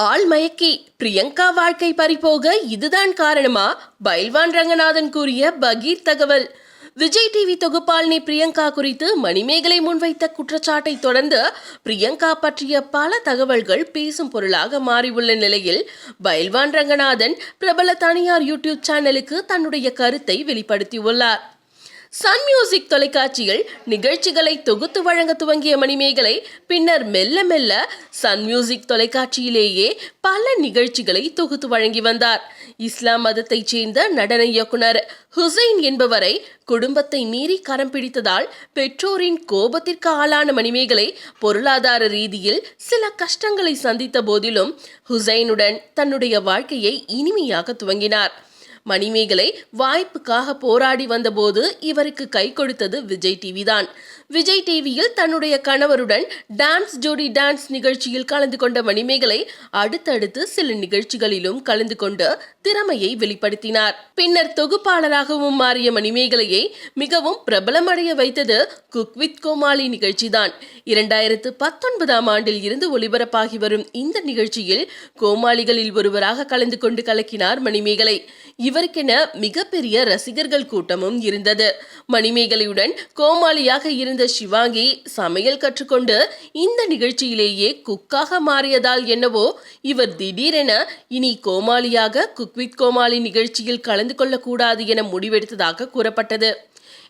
ஆள் மயக்கி பிரியங்கா வாழ்க்கை பறிபோக இதுதான் காரணமா? பைல்வான் ரங்கநாதன் கூறிய பகீர் தகவல். விஜய் டிவி தொகுப்பாளினி பிரியங்கா குறித்து மணிமேகலை முன்வைத்த குற்றச்சாட்டை தொடர்ந்து பிரியங்கா பற்றிய பல தகவல்கள் பேசும் பொருளாக மாறியுள்ள நிலையில் பைல்வான் ரங்கநாதன் பிரபல தனியார் யூடியூப் சேனலுக்கு தன்னுடைய கருத்தை வெளிப்படுத்தியுள்ளார். சன் மியூசிக் தொலைக்காட்சியில் நிகழ்ச்சிகளை தொகுத்து வழங்க துவங்கிய மணிமேகலை பின்னர் மெல்ல மெல்ல சன் மியூசிக் தொலைக்காட்சியிலேயே பல நிகழ்ச்சிகளை தொகுத்து வழங்கி வந்தார். இஸ்லாம் மதத்தைச் சேர்ந்த நடன இயக்குனர் ஹுசைன் என்பவரை குடும்பத்தை மீறி கரம் பிடித்ததால் பெற்றோரின் கோபத்திற்கு ஆளான மணிமேகலை பொருளாதார ரீதியில் சில கஷ்டங்களை சந்தித்த போதிலும் ஹுசைனுடன் தன்னுடைய வாழ்க்கையை இனிமையாக துவங்கினார். மணிமேகலை வாய்ப்புக்காக போராடி வந்தபோது இவருக்கு கை கொடுத்தது விஜய் டிவி தான் விஜய் டிவியில் தன்னுடைய கணவருடன் டான்ஸ் ஜோடி டான்ஸ் நிகழ்ச்சியில் கலந்து கொண்ட மணிமேகலை அடுத்தடுத்து சில நிகழ்ச்சிகளிலும் கலந்து கொண்டு திறமையை வெளிப்படுத்தினார். பின்னர் தொகுப்பாளராகவும் மாறிய மணிமேகலையை மிகவும் பிரபலமடைய வைத்தது குக் வித் கோமாளி நிகழ்ச்சிதான். இரண்டாயிரத்து பத்தொன்பதாம் ஆண்டில் இருந்து ஒளிபரப்பாகி வரும் இந்த நிகழ்ச்சியில் கோமாளிகளில் ஒருவராக கலந்து கொண்டு கலக்கினார் மணிமேகலை. இவருக்கென மிகப்பெரிய ரசிகர்கள் கூட்டமும் இருந்தது. மணிமேகலையுடன் கோமாளியாக இருந்த சிவாங்கி சமையல் கற்றுக்கொண்டு இந்த நிகழ்ச்சியிலேயே குக்காக மாறியதால் என்னவோ இவர் திடீரென இனி கோமாளியாக குக்வித் கோமாளி நிகழ்ச்சியில் கலந்து கொள்ளக்கூடாது என முடிவெடுத்ததாக கூறப்பட்டது.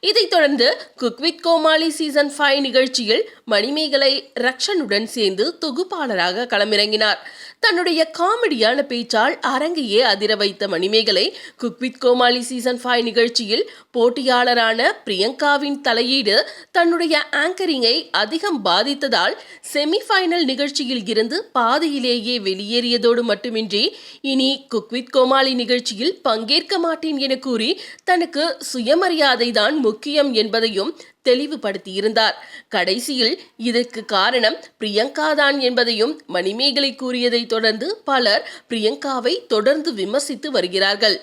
இதைத் தொடர்ந்து cook with Comali season five நிகழ்ச்சியில் மணிமேகலை ரக்ஷனுடன் சேர்ந்து தொகுப்பாளராக களமிறங்கினார். தன்னுடைய காமெடியான பேச்சால் அரங்கையே அதிர வைத்த Manimegalai cook with Comali season five நிகழ்ச்சியில் போட்டியாளரான பிரியங்காவின் தலையீடு தன்னுடைய ஆங்கரிங்கை அதிகம் பாதித்ததால் செமிஃபைனல் நிகழ்ச்சியில் இருந்து பாதியிலேயே வெளியேறியதோடு மட்டுமின்றி இனி குக்வித் கோமாளி நிகழ்ச்சியில் பங்கேற்க மாட்டேன் என கூறி தனக்கு சுயமரியாதை தான் முக்கியம் என்பதையும் தெளிவுபடுத்தியிருந்தார். கடைசியில் இதற்கு காரணம் பிரியங்கா தான் என்பதையும் மணிமேகலை கூறியதை தொடர்ந்து பலர் பிரியங்காவை தொடர்ந்து விமர்சித்து வருகிறார்கள்.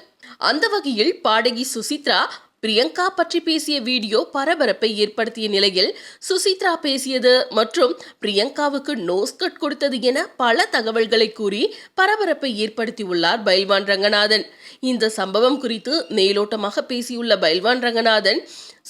அந்த வகையில் பாடகி சுசித்ரா பிரியங்கா பற்றி பேசிய வீடியோ பரபரப்பை ஏற்படுத்திய நிலையில் சுசித்ரா பேசியது மற்றும் பிரியங்காவுக்கு நோஸ்கட் கொடுத்தது என பல தகவல்களை கூறி பரபரப்பை ஏற்படுத்தியுள்ளார் பைல்வான் ரங்கநாதன். இந்த சம்பவம் குறித்து மேலோட்டமாக பேசியுள்ள பைல்வான் ரங்கநாதன்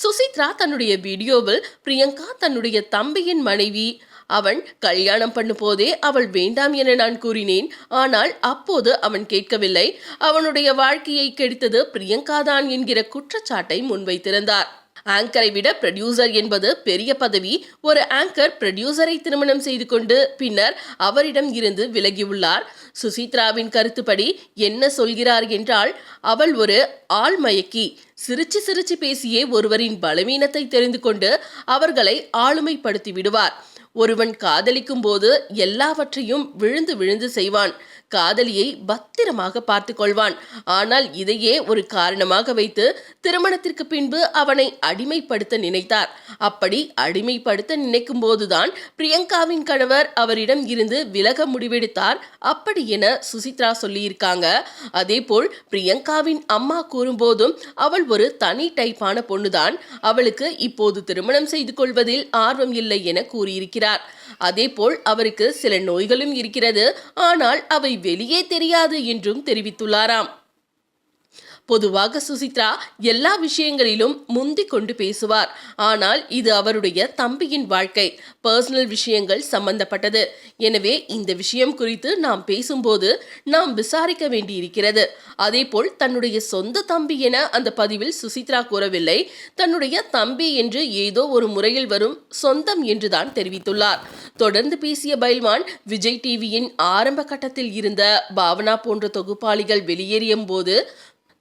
சுசித்ரா தன்னுடைய வீடியோவில் பிரியங்கா தன்னுடைய தம்பியின் மனைவி அவன் கல்யாணம் பண்ணும் போதே அவள் வேண்டாம் என நான் கூறினேன். ஆனால் அப்போது அவன் கேட்கவில்லை. அவனுடைய வாழ்க்கையை கெடுத்தது பிரியங்கா தான் என்கிற குற்றச்சாட்டை முன்வைத்திருந்தார். ஆங்கரை விட ப்ரொடியூசர் என்பது பெரிய பதவி. ஒரு ஆங்கர் ப்ரொடியூசரை திருமணம் செய்து கொண்டு பின்னர் அவரிடம் இருந்து விலகியுள்ளார். சுசித்ராவின் கருத்துப்படி என்ன சொல்கிறார் என்றால் அவள் ஒரு ஆள்மயக்கி சிரிச்சு சிரிச்சு பேசியே ஒருவரின் பலவீனத்தை தெரிந்து கொண்டு அவர்களை ஆளுமைப்படுத்தி விடுவார். ஒருவன் காதலிக்கும் போது எல்லாவற்றையும் விழுந்து விழுந்து செய்வான். காதலியை பத்திரமாக பார்த்து கொள்வான். ஆனால் இதையே ஒரு காரணமாக வைத்து திருமணத்திற்கு பின்பு அவனை அடிமைப்படுத்த நினைத்தார். அப்படி அடிமைப்படுத்த நினைக்கும் போதுதான் பிரியங்காவின் கணவர் அவரிடம் இருந்து விலக முடிவெடுத்தார். அப்படி என சுசித்ரா சொல்லியிருக்காங்க. அதேபோல் பிரியங்காவின் அம்மா கூறும்போதும் அவள் ஒரு தனி டைப்பான பொண்ணுதான். அவளுக்கு இப்போது திருமணம் செய்து கொள்வதில் ஆர்வம் இல்லை என கூறியிருக்கிறார். அதேபோல் அவருக்கு சில நோய்களும் இருக்கிறது. ஆனால் அவை வெளியே தெரியாது என்றும் தெரிவித்துள்ளாராம். பொதுவாக சுசித்ரா எல்லா விஷயங்களிலும் முந்தி கொண்டு பேசுவார். ஆனால் இது அவருடைய தம்பியின் வாழ்க்கை. பர்சனல் விஷயங்கள் சம்பந்தப்பட்டது. எனவே இந்த விஷயம் குறித்து நாம் பேசும்போது நாம் விசாரிக்க வேண்டியிருக்கிறது. அதேபோல் தன்னுடைய சொந்த தம்பி என அந்த பதிவில் சுசித்ரா கூறவில்லை. தன்னுடைய தம்பி என்று ஏதோ ஒரு முறையில் வரும் சொந்தம் என்றுதான் தெரிவித்துள்ளார். தொடர்ந்து பேசிய பைல்வான் விஜய் டிவியின் ஆரம்ப கட்டத்தில் இருந்த பாவனா போன்ற தொகுப்பாளிகள் வெளியேறிய போது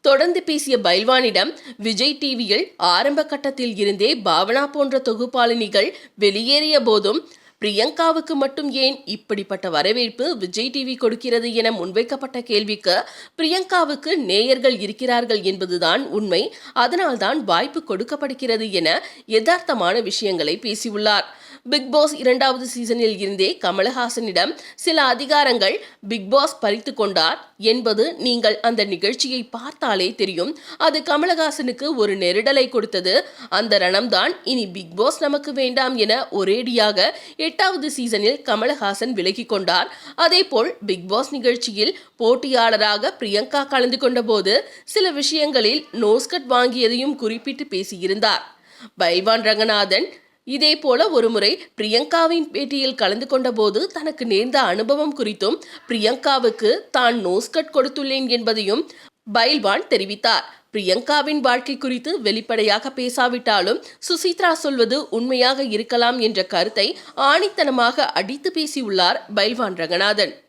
தொடர்ந்து பேசிய பைல்வானிடம் விஜய் டிவியில் ஆரம்ப கட்டத்தில் இருந்தே பாவனா போன்ற தொகுப்பாளினிகள் வெளியேறிய போதும் பிரியங்காவுக்கு மட்டும் ஏன் இப்படிப்பட்ட வரவேற்பு விஜய் டிவி கொடுக்கிறது என முன்வைக்கப்பட்ட கேள்விக்கு பிரியங்காவுக்கு நேயர்கள் இருக்கிறார்கள் என்பதுதான் உண்மை. அதனால்தான் வாய்ப்பு கொடுக்கப்படுகிறது என யதார்த்தமான விஷயங்களை பேசியுள்ளார். பிக் பாஸ் இரண்டாவது சீசனில் இருந்தே கமலஹாசனிடம் சில அதிகாரங்கள் பிக் பாஸ் பறித்து கொண்டார் என்பது நீங்கள் அந்த நிகழ்ச்சியை பார்த்தாலே தெரியும். அது கமலஹாசனுக்கு ஒரு நெருடலை கொடுத்தது. அந்த ரணம்தான் இனி பிக் பாஸ் நமக்கு வேண்டாம் என ஒரேடியாக எட்டாவது சீசனில் கமலஹாசன் விலகிக் கொண்டார். அதேபோல் பிக் பாஸ் நிகழ்ச்சியில் போட்டியாளராக பிரியங்கா கலந்து கொண்டபோது சில விஷயங்களில் நோஸ்கட் வாங்கியதையும் குறிப்பிட்டு பேசியிருந்தார். பைவான் ரங்கநாதன் இதே போல ஒருமுறை பிரியங்காவின் பேட்டியில் கலந்து கொண்டபோது தனக்கு நேர்ந்த அனுபவம் குறித்தும் பிரியங்காவுக்கு தான் நோஸ்கட் கொடுத்துள்ளேன் என்பதையும் பைல்வான் தெரிவித்தார். பிரியங்காவின் வாழ்க்கை குறித்து வெளிப்படையாக பேசாவிட்டாலும் சுசித்ரா சொல்வது உண்மையாக இருக்கலாம் என்ற கருத்தை ஆணித்தனமாக அடித்து பேசியுள்ளார் பைல்வான் ரங்கநாதன்.